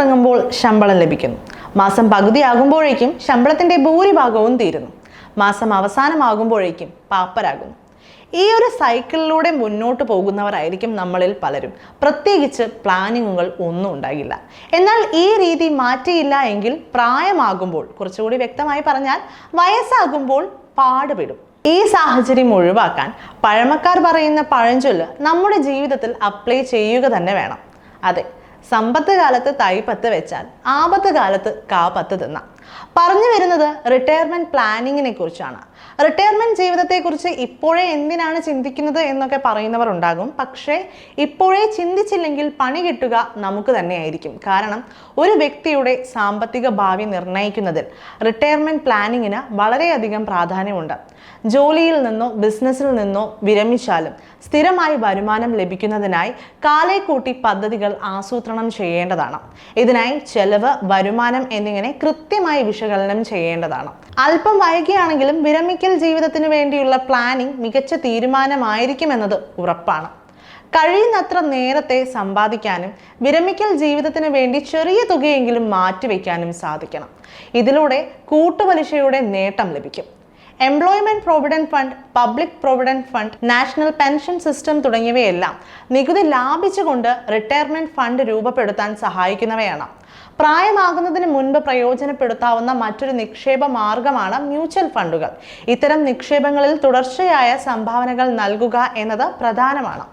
തുടങ്ങുമ്പോൾ ശമ്പളം ലഭിക്കുന്നു. മാസം പകുതിയാകുമ്പോഴേക്കും ശമ്പളത്തിന്റെ ഭൂരിഭാഗവും തീരുന്നു. മാസം അവസാനമാകുമ്പോഴേക്കും പാപ്പരാകുന്നു. ഈ ഒരു സൈക്കിളിലൂടെ മുന്നോട്ട് പോകുന്നവരായിരിക്കും നമ്മളിൽ പലരും. പ്രത്യേകിച്ച് പ്ലാനിങ്ങുകൾ ഒന്നും ഉണ്ടാകില്ല. എന്നാൽ ഈ രീതി മാറ്റിയില്ല എങ്കിൽ പ്രായമാകുമ്പോൾ കുറച്ചുകൂടി വ്യക്തമായി പറഞ്ഞാൽ വയസ്സാകുമ്പോൾ പാടുപെടും. ഈ സാഹചര്യം ഒഴിവാക്കാൻ പഴമക്കാർ പറയുന്ന പഴഞ്ചൊല്ല് നമ്മുടെ ജീവിതത്തിൽ അപ്ലൈ ചെയ്യുക തന്നെ വേണം. അതെ സമ്പത്ത് കാലത്ത് തൈപ്പത്ത് വെച്ചാൽ ആപത്ത് കാലത്ത് കാപ്പത്ത് തിന്നാം. പറഞ്ഞു വരുന്നത് റിട്ടയർമെന്റ് പ്ലാനിങ്ങിനെ കുറിച്ചാണ്. റിട്ടയർമെന്റ് ജീവിതത്തെക്കുറിച്ച് ഇപ്പോഴേ എന്തിനാണ് ചിന്തിക്കുന്നത് എന്നൊക്കെ പറയുന്നവർ ഉണ്ടാകും. പക്ഷേ ഇപ്പോഴേ ചിന്തിച്ചില്ലെങ്കിൽ പണി കിട്ടുക നമുക്ക് തന്നെയായിരിക്കും. കാരണം ഒരു വ്യക്തിയുടെ സാമ്പത്തിക ഭാവി നിർണയിക്കുന്നതിൽ റിട്ടയർമെന്റ് പ്ലാനിങ്ങിന് വളരെയധികം പ്രാധാന്യമുണ്ട്. ജോലിയിൽ നിന്നോ ബിസിനസ്സിൽ നിന്നോ വിരമിച്ചാലും സ്ഥിരമായി വരുമാനം ലഭിക്കുന്നതിനായി കാലേ കൂട്ടി പദ്ധതികൾ ആസൂത്രണം ചെയ്യേണ്ടതാണ്. ഇതിനായി ചെലവ് വരുമാനം എന്നിങ്ങനെ കൃത്യമായി വിശകലനം ചെയ്യേണ്ടതാണ്. അല്പം വൈകിയാണെങ്കിലും വിരമിക്കൽ ജീവിതത്തിന് വേണ്ടിയുള്ള പ്ലാനിംഗ് മികച്ച തീരുമാനമായിരിക്കുമെന്നത് ഉറപ്പാണ്. കഴിയുന്നത്ര നേരത്തെ സമ്പാദിക്കാനും വിരമിക്കൽ ജീവിതത്തിന് വേണ്ടി ചെറിയ തുകയെങ്കിലും മാറ്റിവെക്കാനും സാധിക്കണം. ഇതിലൂടെ കൂട്ടുപലിശയുടെ നേട്ടം ലഭിക്കും. Employment provident fund public provident fund national pension system തുടങ്ങിയവയെല്ലാം നികുതി ലാഭിച്ചുകൊണ്ട് റിട്ടയർമെന്റ് ഫണ്ട് രൂപപ്പെടുത്താൻ സഹായിക്കുന്നവയാണ്. പ്രായമാകുന്നതിന് മുൻപ് പ്രയോജനപ്പെടുത്താവുന്ന മറ്റൊരു നിക്ഷേപ മാർഗമാണ് മ്യൂച്വൽ ഫണ്ടുകൾ. ഇത്തരം നിക്ഷേപങ്ങളിൽ തുടർച്ചയായ സംഭാവനകൾ നൽകുക എന്നത് പ്രധാനമാണ്.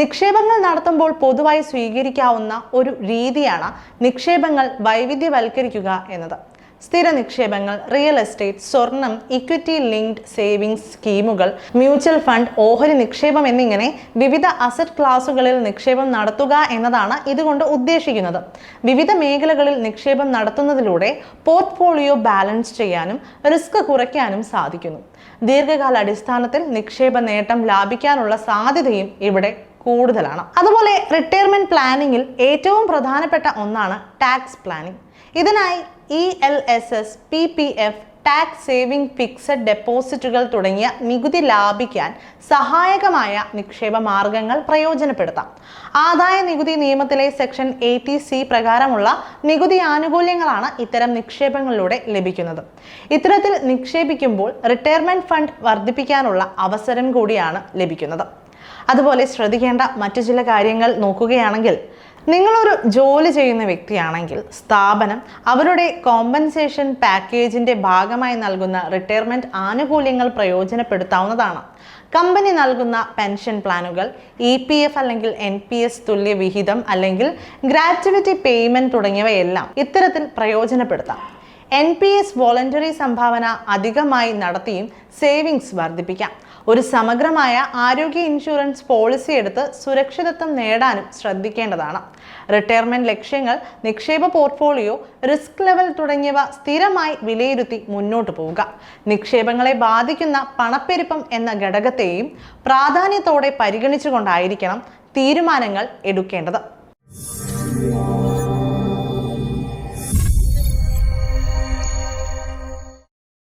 നിക്ഷേപങ്ങൾ നടത്തുമ്പോൾ പൊതുവായി സ്വീകരിക്കാവുന്ന ഒരു രീതിയാണ് നിക്ഷേപങ്ങൾ വൈവിധ്യവൽക്കരിക്കുക എന്നത്. സ്ഥിര നിക്ഷേപങ്ങൾ റിയൽ എസ്റ്റേറ്റ് സ്വർണം ഇക്വിറ്റി ലിങ്ക്ഡ് സേവിംഗ്സ് സ്കീമുകൾ മ്യൂച്വൽ ഫണ്ട് ഓഹരി നിക്ഷേപം എന്നിങ്ങനെ വിവിധ അസറ്റ് ക്ലാസുകളിൽ നിക്ഷേപം നടത്തുക എന്നതാണ് ഇതുകൊണ്ട് ഉദ്ദേശിക്കുന്നത്. വിവിധ മേഖലകളിൽ നിക്ഷേപം നടത്തുന്നതിലൂടെ പോർട്ട്ഫോളിയോ ബാലൻസ് ചെയ്യാനും റിസ്ക് കുറയ്ക്കാനും സാധിക്കുന്നു. ദീർഘകാല അടിസ്ഥാനത്തിൽ നിക്ഷേപ നേട്ടം ലാഭിക്കാനുള്ള സാധ്യതയും ഇവിടെ കൂടുതലാണ്. അതുപോലെ റിട്ടയർമെന്റ് പ്ലാനിങ്ങിൽ ഏറ്റവും പ്രധാനപ്പെട്ട ഒന്നാണ് ടാക്സ് പ്ലാനിംഗ് ഇതിനായി E L S S P P F tax saving fixed ഡെപ്പോസിറ്റുകൾ തുടങ്ങിയ നികുതി ലാഭിക്കാൻ സഹായകമായ നിക്ഷേപ മാർഗങ്ങൾ പ്രയോജനപ്പെടുത്താം. ആദായ നികുതി നിയമത്തിലെ സെക്ഷൻ എയ്റ്റി സി പ്രകാരമുള്ള നികുതി ആനുകൂല്യങ്ങളാണ് ഇത്തരം നിക്ഷേപങ്ങളിലൂടെ ലഭിക്കുന്നത്. ഇത്തരത്തിൽ നിക്ഷേപിക്കുമ്പോൾ റിട്ടയർമെന്റ് ഫണ്ട് വർദ്ധിപ്പിക്കാനുള്ള അവസരം കൂടിയാണ് ലഭിക്കുന്നത്. അതുപോലെ ശ്രദ്ധിക്കേണ്ട മറ്റു ചില കാര്യങ്ങൾ നോക്കുകയാണെങ്കിൽ നിങ്ങളൊരു ജോലി ചെയ്യുന്ന വ്യക്തിയാണെങ്കിൽ സ്ഥാപനം അവരുടെ കോമ്പൻസേഷൻ പാക്കേജിന്റെ ഭാഗമായി നൽകുന്ന റിട്ടയർമെന്റ് ആനുകൂല്യങ്ങൾ പ്രയോജനപ്പെടുത്താവുന്നതാണ്. കമ്പനി നൽകുന്ന പെൻഷൻ പ്ലാനുകൾ ഇ പി എഫ് അല്ലെങ്കിൽ എൻ പി എസ് തുല്യ വിഹിതം അല്ലെങ്കിൽ ഗ്രാറ്റുവിറ്റി പേയ്മെന്റ് തുടങ്ങിയവയെല്ലാം ഇത്തരത്തിൽ പ്രയോജനപ്പെടുത്താം. എൻ പി എസ് വോളണ്ടറി സംഭാവന അധികമായി നടത്തിയും സേവിങ്സ് വർദ്ധിപ്പിക്കാം. ഒരു സമഗ്രമായ ആരോഗ്യ ഇൻഷുറൻസ് പോളിസി എടുത്ത് സുരക്ഷിതത്വം നേടാനും ശ്രദ്ധിക്കേണ്ടതാണ്. റിട്ടയർമെന്റ് ലക്ഷ്യങ്ങൾ നിക്ഷേപ പോർട്ട്ഫോളിയോ റിസ്ക് ലെവൽ തുടങ്ങിയവ സ്ഥിരമായി വിലയിരുത്തി മുന്നോട്ട് പോവുക. നിക്ഷേപങ്ങളെ ബാധിക്കുന്ന പണപ്പെരുപ്പം എന്ന ഘടകത്തെയും പ്രാധാന്യത്തോടെ പരിഗണിച്ചുകൊണ്ടായിരിക്കണം തീരുമാനങ്ങൾ എടുക്കേണ്ടത്.